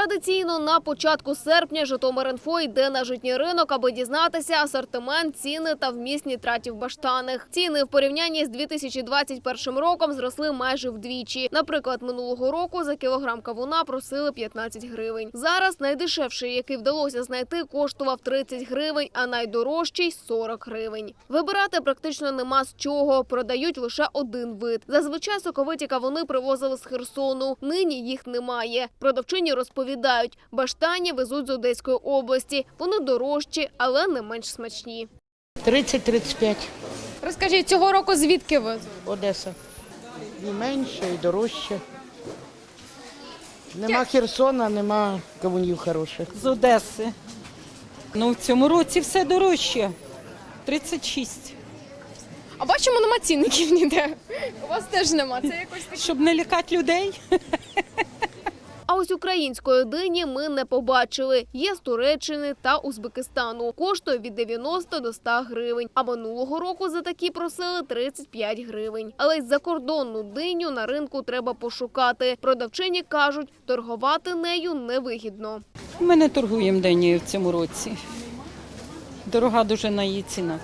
Традиційно на початку серпня Житомир.Інфо йде на житній ринок, аби дізнатися асортимент, ціни та вміст нітратів баштаних. Ціни в порівнянні з 2021 роком зросли майже вдвічі. Наприклад, минулого року за кілограм кавуна просили 15 гривень. Зараз найдешевший, який вдалося знайти, коштував 30 гривень, а найдорожчий 40 гривень. Вибирати практично нема з чого. Продають лише один вид. Зазвичай соковиті кавуни привозили з Херсону. Нині їх немає. Продавчині розповідають, баштані везуть з Одеської області. Вони дорожчі, але не менш смачні. 30-35 Розкажіть, цього року звідки ви? Одеса. І менше, і дорожче. Нема Херсона, нема кавунів хороших. з Одеси. Ну, в цьому році все дорожче. 36. А бачимо, нема цінників ніде. У вас теж нема. Це якось таке. Щоб не лякати людей. А ось української дині ми не побачили. Є з Туреччини та Узбекистану. Коштує від 90 до 100 гривень. А минулого року за такі просили 35 гривень. Але й закордонну диню на ринку треба пошукати. Продавчині кажуть, торгувати нею невигідно. Ми не торгуємо денію в цьому році. Дорога дуже на її ціна.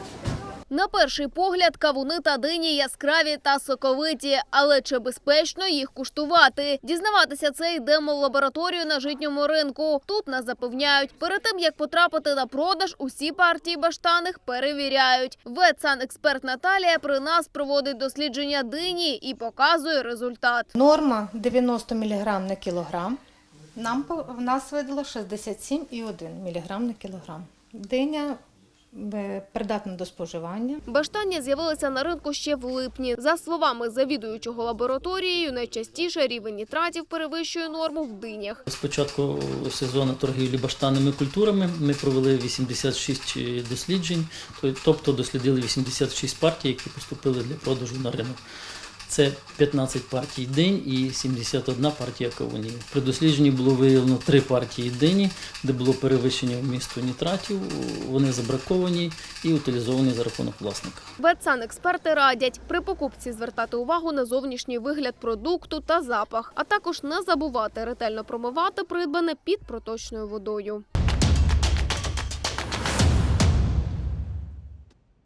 На перший погляд кавуни та дині яскраві та соковиті, але чи безпечно їх куштувати? Дізнаватися це йдемо в лабораторію на житньому ринку. Тут нас запевняють, перед тим як потрапити на продаж, усі партії баштаних перевіряють. Ветсан-експерт Наталія при нас проводить дослідження дині і показує результат. Норма 90 мг на кілограм. Нам в нас видало 67,1 мг на кілограм. Диня придатна до споживання. Баштання з'явилися на ринку ще в липні. За словами завідуючого лабораторією, найчастіше рівень нітратів перевищує норму в динях. З початку сезону торгівлі баштанними культурами ми провели 86 досліджень, тобто дослідили 86 партій, які поступили для продажу на ринок. Це 15 партій день і 71 партія кавунів. При дослідженні було виявлено три партії дині, де було перевищення вмісту нітратів. Вони забраковані і утилізовані за рахунок власника. Ветсан-експерти радять при покупці звертати увагу на зовнішній вигляд продукту та запах, а також не забувати ретельно промивати придбане під проточною водою.